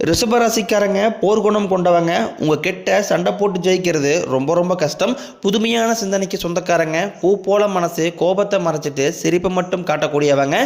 ரிஷபராசிக்காரங்க போர்க்குணம் கொண்டவங்க உங்கள் கிட்ட சண்டை போட்டு ஜெயிக்கிறது ரொம்ப ரொம்ப கஷ்டம். புதுமையான சிந்தனைக்கு சொந்தக்காரங்க பூ போல மனசு கோபத்தை மறைச்சிட்டு சிரிப்பை மட்டும் காட்டக்கூடியவங்க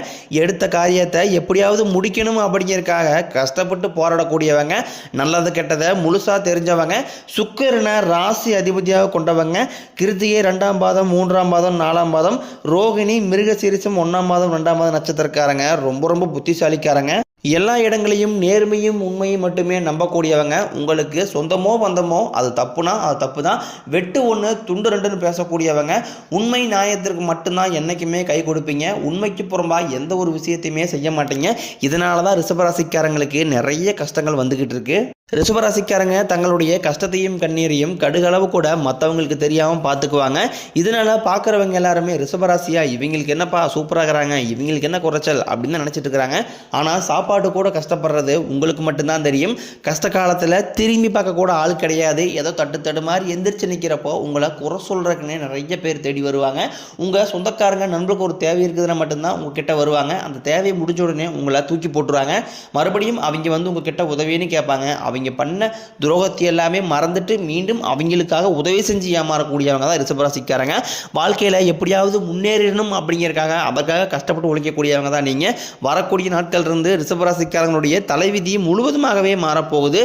எடுத்த காரியத்தை எப்படியாவது முடிக்கணும் அப்படிங்கிறதுக்காக கஷ்டப்பட்டு போராடக்கூடியவங்க நல்லது கெட்டதை முழுசாக தெரிஞ்சவங்க சுக்கரனை ராசி அதிபதியாக கொண்டவங்க கிருத்திகை ரெண்டாம் பாதம் மூன்றாம் பாதம் நாலாம் பாதம் ரோகிணி மிருகசீரிசம் ஒன்றாம் பாதம் ரெண்டாம் பாதம் நட்சத்திரக்காரங்க ரொம்ப ரொம்ப புத்திசாலிக்காரங்க. எல்லா இடங்களையும் நேர்மையும் உண்மையும் மட்டுமே நம்பக்கூடியவங்க. உங்களுக்கு சொந்தமோ பந்தமோ அது தப்புனா அது தப்பு தான் வெட்டு ஒன்று துண்டு ரெண்டுன்னு பேசக்கூடியவங்க. உண்மை நியாயத்திற்கு மட்டும்தான் என்றைக்குமே கை கொடுப்பீங்க. உண்மைக்கு புறம்பாக எந்த ஒரு விஷயத்தையுமே செய்ய மாட்டீங்க. இதனால தான் ரிஷபராசிக்காரங்களுக்கு நிறைய கஷ்டங்கள் வந்துக்கிட்டு இருக்கு. ரிஷபராசிக்காரங்க தங்களுடைய கஷ்டத்தையும் கண்ணீரையும் கடுகளவு கூட மற்றவங்களுக்கு தெரியாமல் பார்த்துக்குவாங்க இதனால் பார்க்குறவங்க எல்லாருமே ரிஷபராசியாக இவங்களுக்கு என்னப்பா சூப்பராகிறாங்க இவங்களுக்கு என்ன குறைச்சல் அப்படின்னு தான் நினச்சிட்டு இருக்கிறாங்க. ஆனால் சாப்பாடு கூட கஷ்டப்படுறது உங்களுக்கு மட்டும்தான் தெரியும். கஷ்ட காலத்தில் திரும்பி பார்க்கக்கூட ஆள் கிடையாது. ஏதோ தட்டு தடு மாதிரி எந்திரிச்சு நிற்கிறப்போ உங்களை குறை சொல்கிறக்குன்னே நிறைய பேர் தேடி வருவாங்க. உங்கள் சொந்தக்காரங்க நண்பர்களுக்கு ஒரு தேவை இருக்குதுன்னா மட்டும்தான் உங்ககிட்ட வருவாங்க. அந்த தேவையை முடிஞ்ச உடனே உங்களை தூக்கி போட்டுருவாங்க. மறுபடியும் அவங்க வந்து உங்ககிட்ட உதவின்னு கேட்பாங்க. அவங்க பண்ண துரோகத்தை எல்லாமே மறந்துட்டு மீண்டும் அவங்களுக்காக உதவி செஞ்சு ஏமாறக்கூடியவங்க தான் ரிஷபராசிக்காரங்க. வாழ்க்கையில் எப்படியாவது முன்னேறணும் அப்படிங்கிறக்காக அதற்காக கஷ்டப்பட்டு உழைக்கக்கூடியவங்க தான் நீங்கள் வரக்கூடிய நாட்கள் இருந்து ரிஷபராசிக்காரங்களுடைய தலைவிதி முழுவதுமாகவே மாறப்போகுது.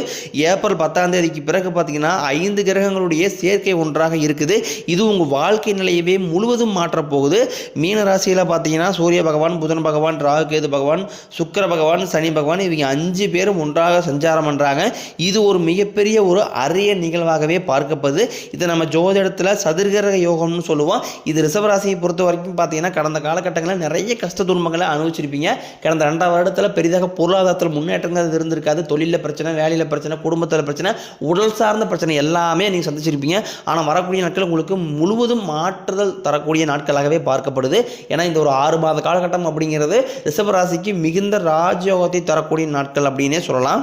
ஏப்ரல் பத்தாம் தேதிக்கு பிறகு பார்த்தீங்கன்னா ஐந்து கிரகங்களுடைய சேர்க்கை ஒன்றாக இருக்குது. இது உங்கள் வாழ்க்கை நிலையவே முழுவதும் மாற்றப் போகுது மீன ராசியில் பார்த்தீங்கன்னா சூரிய பகவான் புதன் பகவான் ராகு கேது பகவான் சுக்கிர பகவான் சனி பகவான் இவங்க அஞ்சு பேரும் ஒன்றாக சஞ்சாரம் பண்ணுறாங்க இது ஒரு மிகப்பெரிய ஒரு அரிய நிகழ்வாகவே பார்க்கப்படுது இதை நம்ம ஜோதிடத்தில் சதுர்கிரக யோகம்னு சொல்லுவோம். இது ரிசவராசியை பொறுத்த வரைக்கும் பார்த்தீங்கன்னா கடந்த காலகட்டங்களில் நிறைய கஷ்ட துன்பங்களை அனுபவிச்சிருப்பீங்க. கடந்த ரெண்டாம் வருடத்தில் பெரிதாக பொருளாதாரத்தில் முன்னேற்றங்கள் இருந்திருக்காது. தொழிலில் பிரச்சனை வேலையில் பிரச்சனை குடும்பத்தில் பிரச்சனை உடல் சார்ந்த பிரச்சனை எல்லாமே நீங்கள் சந்திச்சிருப்பீங்க. ஆனால் வரக்கூடிய நாட்கள் உங்களுக்கு முழுவதும் மாற்றுதல் தரக்கூடிய நாட்களாகவே பார்க்கப்படுது. ஏன்னா இந்த ஒரு ஆறு மாத காலகட்டம் அப்படிங்கிறது ரிஷபராசிக்கு மிகுந்த ராஜயோகத்தை தரக்கூடிய நாட்கள் அப்படின்னே சொல்லலாம்.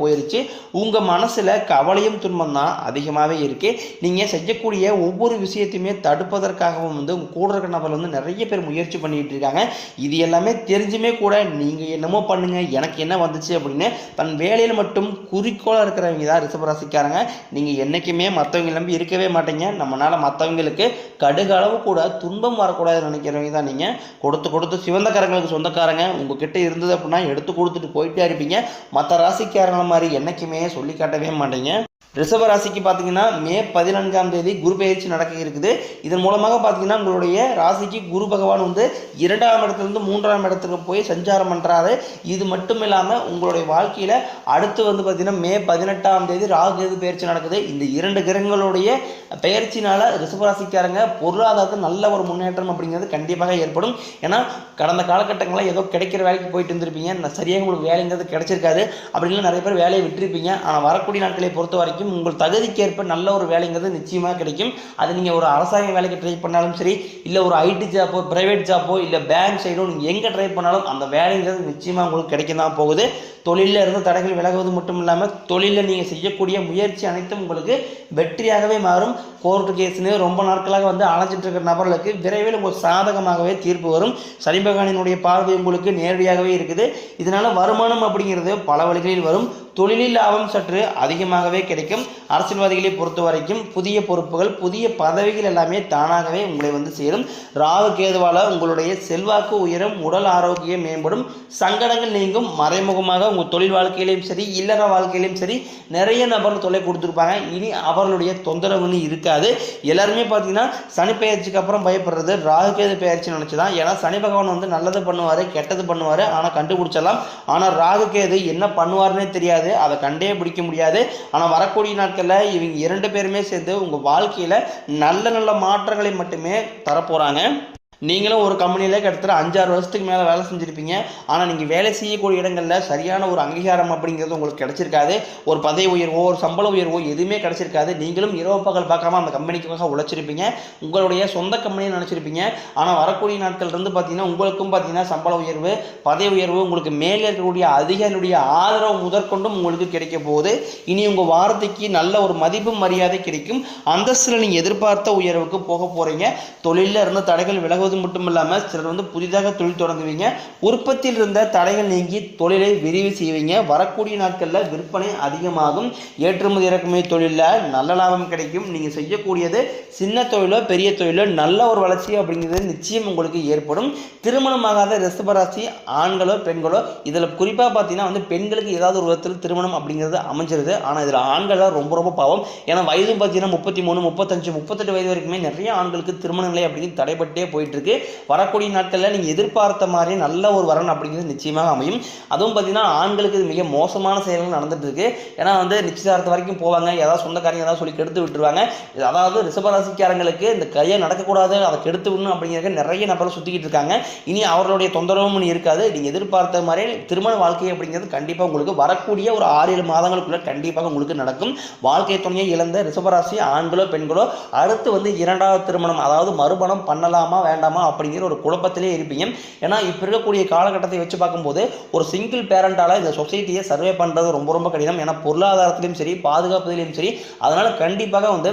போயிருச்சு. உங்கள் மனசில் கவலையும் துன்பம் தான் அதிகமாகவே இருக்குது நீங்கள் செய்யக்கூடிய ஒவ்வொரு விஷயத்தையுமே தடுப்பதற்காகவும் வந்து உங்கள் கூட இருக்கிற நபர் வந்து நிறைய பேர் முயற்சி பண்ணிகிட்டு இருக்காங்க. இது எல்லாமே தெரிஞ்சுமே கூட நீங்கள் என்னமோ பண்ணுங்க எனக்கு என்ன வந்துச்சு அப்படின்னு தன் வேலையில் மட்டும் குறிக்கோளாக இருக்கிறவங்க தான் ரிசபராசிக்காரங்க நீங்கள் என்றைக்குமே மற்றவங்க நம்பி இருக்கவே மாட்டீங்க. நம்மளால் மற்றவங்களுக்கு கடுகளவு கூட துன்பம் வரக்கூடாதுன்னு நினைக்கிறவங்க தான் நீங்கள் கொடுத்து கொடுத்து சிவந்தக்காரங்களுக்கு சொந்தக்காரங்க. உங்ககிட்ட இருந்தது அப்படின்னா எடுத்து கொடுத்துட்டு போயிட்டே இருப்பீங்க. மற்ற ராசிக்காரங்கள மாதிரி என்றைக்குமே சொல்லி காட்டவே மாட்டீங்க. ரிஷப ராசிக்கு பார்த்தீங்கன்னா மே பதினான்காம் தேதி குரு பயிற்சி நடக்க இருக்குது. இதன் மூலமாக பார்த்தீங்கன்னா உங்களுடைய ராசிக்கு குரு பகவான் வந்து இரண்டாம் இடத்துலேருந்து மூன்றாம் இடத்துக்கு போய் சஞ்சாரம் பண்ணுறாரு இது மட்டும் இல்லாமல் உங்களுடைய வாழ்க்கையில் அடுத்து வந்து பார்த்தீங்கன்னா மே பதினெட்டாம் தேதி ராகு பயிற்சி நடக்குது. இந்த இரண்டு கிரகங்களுடைய பெயர்ச்சினால ரிஷபராசிக்காரங்க பொருளாதாரத்தில் நல்ல ஒரு முன்னேற்றம் அப்படிங்கிறது கண்டிப்பாக ஏற்படும். ஏன்னா கடந்த காலகட்டங்களில் ஏதோ கிடைக்கிற வேலைக்கு போயிட்டு இருந்திருப்பீங்க. சரியாக உங்களுக்கு வேலைங்கிறது கிடைச்சிருக்காது. அப்படின்னு நிறைய பேர் வேலையை விட்டுருப்பீங்க. ஆனால் வரக்கூடிய நாட்களை பொறுத்த வரைக்கும் உங்கள் தகுதிக்கேற்ப நல்ல ஒரு வேலைங்கிறது நிச்சயமாக கிடைக்கும். அது நீங்கள் ஒரு அரசாங்க வேலைக்கு ட்ரை பண்ணாலும் சரி இல்லை ஒரு ஐடி ஜாப்போ ப்ரைவேட் ஜாப்போ இல்லை பேங்க் சைடோ நீங்கள் எங்கே ட்ரை பண்ணாலும் அந்த வேலைங்கிறது நிச்சயமாக உங்களுக்கு கிடைக்க தான் போகுது. தொழிலில் இருந்து தடைகள் விலகுவது மட்டும் இல்லாமல் தொழிலில் நீங்கள் செய்யக்கூடிய முயற்சி அனைத்தும் உங்களுக்கு வெற்றியாகவே மாறும். கோர்ட்டு கேஸ்னு ரொம்ப நாட்களாக வந்து அலைஞ்சிட்டு இருக்கிற நபர்களுக்கு விரைவில் உங்களுக்கு சாதகமாகவே தீர்ப்பு வரும். சனி பகவானினுடைய பார்வை உங்களுக்கு நேரடியாகவே இருக்குது. இதனால் வருமானம் அப்படிங்கிறது பல வழிகளில் வரும். தொழிலில் லாபம் சற்று அதிகமாகவே கிடைக்கும். அரசியல்வாதிகளை பொறுத்த வரைக்கும் புதிய பொறுப்புகள் புதிய பதவிகள் எல்லாமே தானாகவே உங்களை வந்து சேரும். ராகு கேதுவால உங்களுடைய செல்வாக்கு உயரும் உடல் ஆரோக்கியம் மேம்படும். சங்கடங்கள் நீங்கும். மறைமுகமாக உங்கள் தொழில் வாழ்க்கையிலையும் சரி இல்லற வாழ்க்கையிலையும் சரி நிறைய நபர்கள் தொலை கொடுத்துருப்பாங்க. இனி அவர்களுடைய தொந்தரவுன்னு இருக்காது. எல்லாருமே பார்த்தீங்கன்னா சனி பயிற்சிக்கு அப்புறம் பயப்படுறது. ராகு கேது பயிற்சி நினச்சி தான் ஏன்னா சனி பகவான் வந்து நல்லது பண்ணுவார் கெட்டது பண்ணுவார். ஆனால் கண்டுபிடிச்சிடலாம். ஆனால் ராகு கேது என்ன பண்ணுவார்னே தெரியாது. அதை கண்டே பிடிக்க முடியாது. ஆனால் வரக்கூடிய நாட்களில் இவங்க இரண்டு பேருமே சேர்ந்து உங்கள் வாழ்க்கையில் நல்ல நல்ல மாற்றங்களை மட்டுமே தரப்போகிறாங்க நீங்களும் ஒரு கம்பெனியில் கிட்டத்தட்ட அஞ்சாறு வருஷத்துக்கு மேலே வேலை செஞ்சுருப்பீங்க. ஆனால் நீங்கள் வேலை செய்யக்கூடிய இடங்களில் சரியான ஒரு அங்கீகாரம் அப்படிங்கிறது உங்களுக்கு கிடச்சிருக்காது. ஒரு பதவி உயர்வோ ஒரு சம்பள உயர்வோ எதுவுமே கிடச்சிருக்காது. நீங்களும் இரவு பகல் பார்க்காம அந்த கம்பெனிக்காக உழைச்சிருப்பீங்க. உங்களுடைய சொந்த கம்பெனியை நினச்சிருப்பீங்க. ஆனால் வரக்கூடிய நாட்கள் இருந்து பார்த்தீங்கன்னா உங்களுக்கும் பார்த்தீங்கன்னா சம்பள உயர்வு பதவி உயர்வு உங்களுக்கு மேலே இருக்கக்கூடிய அதிகாரியுடைய ஆதரவு முதற்கொண்டும் உங்களுக்கு கிடைக்க போகுது. இனி உங்கள் வார்த்தைக்கு நல்ல ஒரு மதிப்பு மரியாதை கிடைக்கும். அந்தஸ்தில் நீங்கள் எதிர்பார்த்த உயர்வுக்கு போக போகிறீங்க தொழிலில் இருந்த தடைகள் விலக மட்டும் இல்லாமல் சிலர் வந்து புதிதாக தொழில் தொடங்குவீங்க. உற்பத்தியில் இருந்த தடைகள் நீங்கி தொழிலை விரிவு செய்வீங்க. வரக்கூடிய நாட்களில் விற்பனை அதிகமாகும். ஏற்றுமதி இறக்குமதி தொழிலில் நல்ல லாபம் கிடைக்கும். நீங்கள் செய்யக்கூடியது சின்ன தொழிலோ பெரிய தொழிலோ நல்ல ஒரு வளர்ச்சி அப்படிங்கிறது நிச்சயம் உங்களுக்கு ஏற்படும். திருமணமாகாத ரிஷபராசி ஆண்களோ பெண்களோ இதில் குறிப்பாக பார்த்தீங்கன்னா வந்து பெண்களுக்கு ஏதாவது ஒரு விதத்தில் திருமணம் அப்படிங்கிறது அமைஞ்சிருது. ஆனால் இதில் ஆண்கள் தான் ரொம்ப ரொம்ப பாவம். ஏன்னா வயதும் பார்த்தீங்கன்னா முப்பத்தி மூணு முப்பத்தஞ்சு முப்பத்தெட்டு வயது வரைக்குமே நிறைய ஆண்களுக்கு திருமண நிலை அப்படிங்கிறது தடைப்பட்டே போயிட்டு இருக்கு. வரக்கூடிய நாட்களில் நீங்கள் எதிர்பார்த்த மாதிரி நல்ல ஒரு வரன் அப்படிங்கிறது நிச்சயமாக அமையும். அதுவும் பார்த்தீங்கன்னா ஆண்களுக்கு இது மிக மோசமான செயல்கள் நடந்துட்டு இருக்கு. ஏன்னா வந்து நிச்சயதார்த்தம் வரைக்கும் போவாங்க. ஏதாவது சொந்தக்காரங்க ஏதாவது சொல்லி கெடுத்து விட்டுருவாங்க. அதாவது ரிஷபராசிக்காரங்களுக்கு இந்த கையை நடக்கக்கூடாது. அதை கெடுத்து விடணும் அப்படிங்கிறத நிறைய நபர்கள் சுற்றிக்கிட்டு இருக்காங்க. இனி அவர்களுடைய தொந்தரவும் இருக்காது. நீங்கள் எதிர்பார்த்த மாதிரி திருமண வாழ்க்கை அப்படிங்கிறது கண்டிப்பாக உங்களுக்கு வரக்கூடிய ஒரு ஆறு ஏழு மாதங்களுக்குள்ள கண்டிப்பாக உங்களுக்கு நடக்கும். வாழ்க்கை துணையை இழந்த ரிஷபராசி ஆண்களோ பெண்களோ அடுத்து வந்து இரண்டாவது திருமணம் அதாவது மறுமணம் பண்ணலாமா வேண்டாம் அப்படிங்கிற ஒரு குழப்பத்திலே இருப்பீங்க. ஏன்னா இப்போ இருக்கக்கூடிய காலகட்டத்தை வச்சு பார்க்கும்போது ஒரு சிங்கிள் பேரண்டால் இந்த சொசைட்டியை சர்வே பண்ணுறது ரொம்ப ரொம்ப கடினம். ஏன்னா பொருளாதாரத்திலையும் சரி பாதுகாப்பதிலையும் சரி அதனால் கண்டிப்பாக வந்து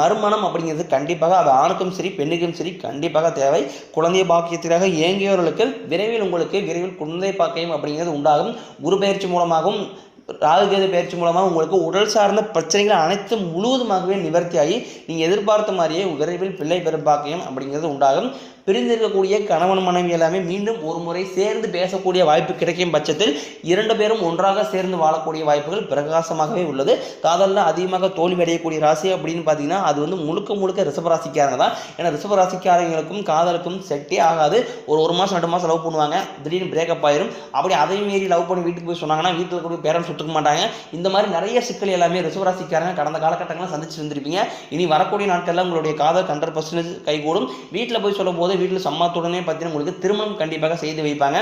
மறுமணம் அப்படிங்கிறது கண்டிப்பாக அது ஆணுக்கும் சரி பெண்ணுக்கும் சரி கண்டிப்பாக தேவை. குழந்தை பாக்கியத்திற்காக இயங்கியவர்களுக்கு விரைவில் உங்களுக்கு விரைவில் குழந்தை பாக்கியம் அப்படிங்கிறது உண்டாகும். குரு பயிற்சி மூலமாகவும் ராகுகேது பயிற்சி மூலமாக உங்களுக்கு உடல் சார்ந்த பிரச்சனைகள் அனைத்தும் முழுவதுமாகவே நிவர்த்தியாகி நீங்கள் எதிர்பார்த்த மாதிரியே விரைவில் பிள்ளை பெறும் பாக்கியம் அப்படிங்கிறது உண்டாகும். பிரிந்திருக்கக்கூடிய கணவன் மனைவி எல்லாமே மீண்டும் ஒரு முறை சேர்ந்து பேசக்கூடிய வாய்ப்பு கிடைக்கும் பட்சத்தில் இரண்டு பேரும் ஒன்றாக சேர்ந்து வாழக்கூடிய வாய்ப்புகள் பிரகாசமாகவே உள்ளது. காதலில் அதிகமாக தோல்வி அடையக்கூடிய ராசி அப்படின்னு பார்த்தீங்கன்னா அது வந்து முழுக்க முழுக்க ரிஷபராசிக்காரங்க தான். ஏன்னா ரிஷபராசிக்காரங்களுக்கும் காதலுக்கும் செட்டே ஆகாது. ஒரு ஒரு மாதம் ரெண்டு மாதம் லவ் பண்ணுவாங்க. திடீர்னு பிரேக்கப் ஆயிரும். அப்படி அதையும் மீறி லவ் பண்ணி வீட்டுக்கு போய் சொன்னாங்கன்னா வீட்டில் இருக்கக்கூடிய பேரண்ட்ஸ் ஒத்துக்க மாட்டாங்க. இந்த மாதிரி நிறைய சிக்கல் எல்லாமே ரிசவராசிக்காரங்க கடந்த காலகட்டங்களில் சந்திச்சு வந்திருப்பீங்க இனி வரக்கூடிய நாட்களில் உங்களுடைய காதல் ஹண்ட்ரட் பர்சன்டேஜ் கைகூடும் வீட்டில் போய் சொல்லும் போது வீட்டில் சம்மத்துடனே பார்த்தீங்கன்னா உங்களுக்கு திருமணம் கண்டிப்பாக செய்து வைப்பாங்க.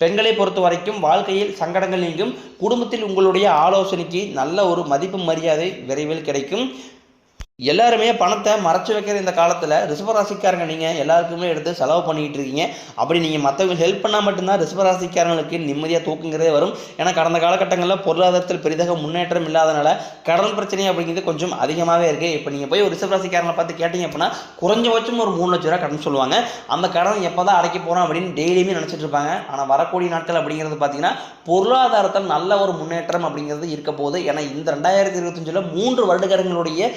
பெண்களை பொறுத்த வரைக்கும் வாழ்க்கையில் சங்கடங்கள் நீங்கும். குடும்பத்தில் உங்களுடைய ஆலோசனைக்கு நல்ல ஒரு மதிப்பு மரியாதை விரைவில் கிடைக்கும். எல்லாருமே பணத்தை மறைச்சு வைக்கிற இந்த காலத்தில் ரிஷபராசிக்காரங்க நீங்கள் எல்லாருக்குமே எடுத்து செலவு பண்ணிக்கிட்டு இருக்கீங்க. அப்படி நீங்கள் மற்றவங்க ஹெல்ப் பண்ணால் மட்டும்தான் ரிஷபராசிக்காரங்களுக்கு நிம்மதியாக தூக்குங்கிறதே வரும். ஏன்னா கடந்த காலகட்டங்களில் பொருளாதாரத்தில் பெரிதாக முன்னேற்றம் இல்லாதனால கடன் பிரச்சனை அப்படிங்கிறது கொஞ்சம் அதிகமாகவே இருக்குது இப்போ நீங்கள் போய் ஒரு ரிஷபராசிக்காரங்களை பார்த்து கேட்டிங்க அப்படின்னா குறைஞ்சபட்சம் ஒரு மூணு லட்ச ரூபா கடன் சொல்லுவாங்க. அந்த கடன் எப்போ தான் அடைக்க போகிறோம் அப்படின்னு டெய்லியுமே நினச்சிட்டு இருப்பாங்க. ஆனால் வரக்கூடிய நாட்கள் அப்படிங்கிறது பார்த்தீங்கன்னா பொருளாதாரத்தில் நல்ல ஒரு முன்னேற்றம் அப்படிங்கிறது இருக்க போகுது. ஏன்னா இந்த ரெண்டாயிரத்தி இருபத்தஞ்சில் மூன்று வருடகாரங்களுடைய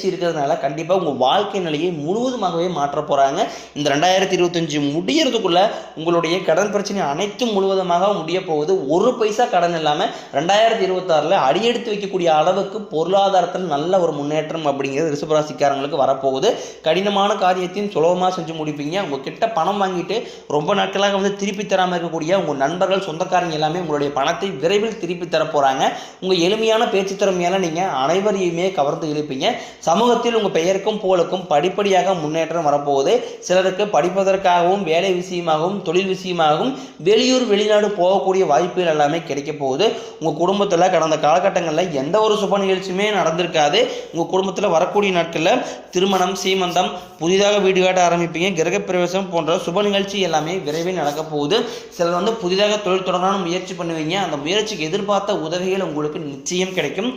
பயிற்சி இருக்கிறதுனால கண்டிப்பாக உங்கள் வாழ்க்கை நிலையை முழுவதுமாகவே மாற்ற போகிறாங்க இந்த ரெண்டாயிரத்தி இருபத்தஞ்சு முடியறதுக்குள்ள உங்களுடைய கடன் பிரச்சனை அனைத்தும் முழுவதுமாக முடிய போகுது. ஒரு பைசா கடன் இல்லாமல் ரெண்டாயிரத்தி இருபத்தாறில் அடியெடுத்து வைக்கக்கூடிய அளவுக்கு பொருளாதாரத்தில் நல்ல ஒரு முன்னேற்றம் அப்படிங்கிறது ரிஷபராசிக்காரங்களுக்கு வரப்போகுது. கடினமான காரியத்தையும் சுலபமாக செஞ்சு முடிப்பீங்க. உங்ககிட்ட பணம் வாங்கிட்டு ரொம்ப நாட்களாக வந்து திருப்பி தராமல் இருக்கக்கூடிய உங்கள் நண்பர்கள் சொந்தக்காரங்க எல்லாமே உங்களுடைய பணத்தை விரைவில் திருப்பி தர போகிறாங்க உங்கள் எளிமையான பேச்சு திறமையால் நீங்கள் அனைவரையுமே கவர்ந்து இழுப்பீங்க. சமூகத்தில் உங்கள் பெயருக்கும் புகழுக்கும் படிப்படியாக முன்னேற்றம் வரப்போகுது. சிலருக்கு படிப்பதற்காகவும் வேலை விஷயமாகவும் தொழில் விஷயமாகவும் வெளியூர் வெளிநாடு போகக்கூடிய வாய்ப்புகள் எல்லாமே கிடைக்க போகுது. உங்கள் குடும்பத்தில் கடந்த காலகட்டங்களில் எந்த ஒரு சுப நிகழ்ச்சியுமே நடந்திருக்காது. உங்கள் குடும்பத்தில் வரக்கூடிய நாட்களில் திருமணம் சீமந்தம் புதிதாக வீடு காட்ட ஆரம்பிப்பீங்க. கிரகப்பிரவேசம் போன்ற சுப நிகழ்ச்சி எல்லாமே விரைவில் நடக்க போகுது. சிலர் வந்து புதிதாக தொழில் தொடங்கணும்னு முயற்சி பண்ணுவீங்க. அந்த முயற்சிக்கு எதிர்பார்த்த உதவிகள் உங்களுக்கு நிச்சயம் கிடைக்கும்.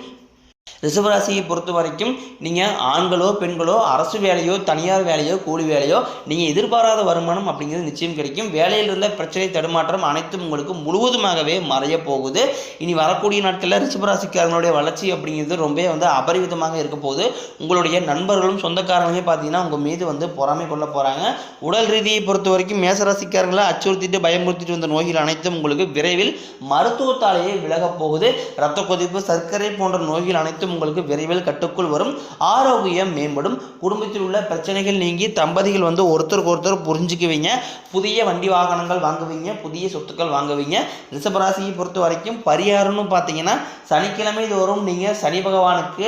ரிஷபராசியை பொறுத்த வரைக்கும் நீங்கள் ஆண்களோ பெண்களோ அரசு வேலையோ தனியார் வேலையோ கூலி வேலையோ நீங்கள் எதிர்பாராத வருமானம் அப்படிங்கிறது நிச்சயம் கிடைக்கும். வேலையில் இருந்த பிரச்சனை தடுமாற்றம் அனைத்தும் உங்களுக்கு முழுவதுமாகவே மறைய போகுது. இனி வரக்கூடிய நாட்களில் ரிஷபராசிக்காரங்களுடைய வளர்ச்சி அப்படிங்கிறது ரொம்ப வந்து அபரிவிதமாக இருக்க போகுது. உங்களுடைய நண்பர்களும் சொந்தக்காரங்களையும் பார்த்தீங்கன்னா உங்கள் மீது வந்து பொறாமை கொள்ள போகிறாங்க உடல் ரீதியை பொறுத்த வரைக்கும் மேசராசிக்காரங்களை அச்சுறுத்திட்டு பயமுறுத்திட்டு வந்த நோய்கள் அனைத்தும் உங்களுக்கு விரைவில் மருத்துவத்தாலேயே விலகப் போகுது. ரத்த கொதிப்பு சர்க்கரை போன்ற நோய்கள் அனைத்தும் அனைத்தும் உங்களுக்கு விரைவில் கட்டுக்குள் வரும். ஆரோக்கியம் மேம்படும். குடும்பத்தில் உள்ள பிரச்சனைகள் நீங்கி தம்பதிகள் வந்து ஒருத்தருக்கு ஒருத்தர் புரிஞ்சுக்குவீங்க. புதிய வண்டி வாகனங்கள் வாங்குவீங்க. புதிய சொத்துக்கள் வாங்குவீங்க. ரிஷபராசியை பொறுத்த வரைக்கும் பரிகாரம்னு பார்த்தீங்கன்னா சனிக்கிழமை தோறும் நீங்கள் சனி பகவானுக்கு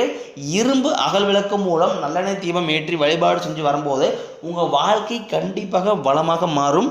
இரும்பு அகல் விளக்கு மூலம் நல்லெண்ணெய் தீபம் ஏற்றி வழிபாடு செஞ்சு வரும்போது உங்கள் வாழ்க்கை கண்டிப்பாக வளமாக மாறும்.